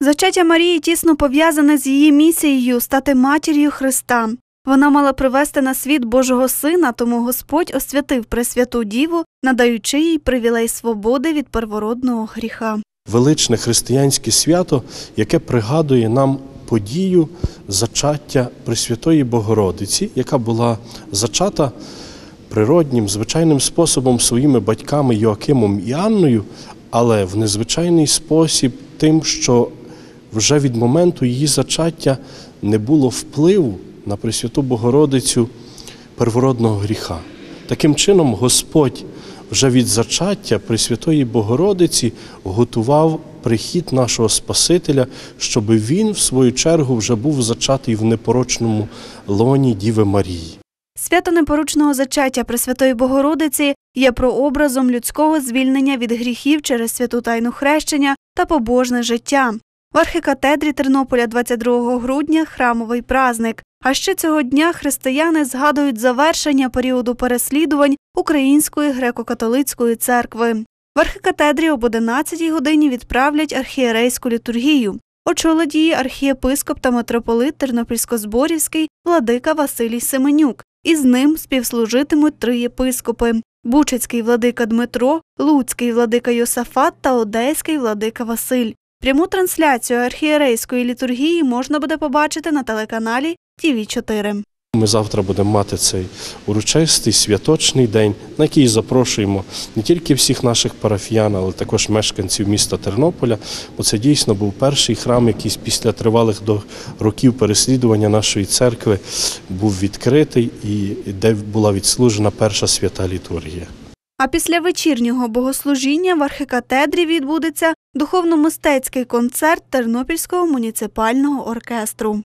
Зачаття Марії тісно пов'язане з її місією стати матір'ю Христа. Вона мала привести на світ Божого Сина, тому Господь освятив Пресвяту Діву, надаючи їй привілей свободи від первородного гріха. величне християнське свято, яке пригадує нам подію зачаття Пресвятої Богородиці, яка була зачата природнім, звичайним способом своїми батьками Йоакимом і Анною, але в незвичайний спосіб, тим, що вже від моменту її зачаття не було впливу на Пресвяту Богородицю первородного гріха. Таким чином, Господь вже від зачаття Пресвятої Богородиці готував прихід нашого Спасителя, щоб він, в свою чергу, вже був зачатий в непорочному лоні Діви Марії. Свято непоручного зачаття Пресвятої Богородиці є прообразом людського звільнення від гріхів через святу тайну хрещення та побожне життя. В архікатедрі Тернополя 22 грудня храмовий праздник. А ще цього дня християни згадують завершення періоду переслідувань Української греко-католицької церкви. В архікатедрі об 11 годині відправлять архієрейську літургію. Очолить її архієпископ та митрополит Тернопільсько-Зборівський владика Василій Семенюк. Із ним співслужитимуть три єпископи: Бучицький владика Дмитро, Луцький владика Йосафат та Одеський владика Василь. Пряму трансляцію архієрейської літургії можна буде побачити на телеканалі ТІВІ 4 Ми завтра будемо мати цей урочистий святочний день, на який запрошуємо не тільки всіх наших парафіян, але також мешканців міста Тернополя. Бо це дійсно був перший храм, який після тривалих до років переслідування нашої церкви був відкритий і де була відслужена перша свята літургія. А після вечірнього богослужіння в архікатедрі відбудеться духовно-мистецький концерт Тернопільського муніципального оркестру.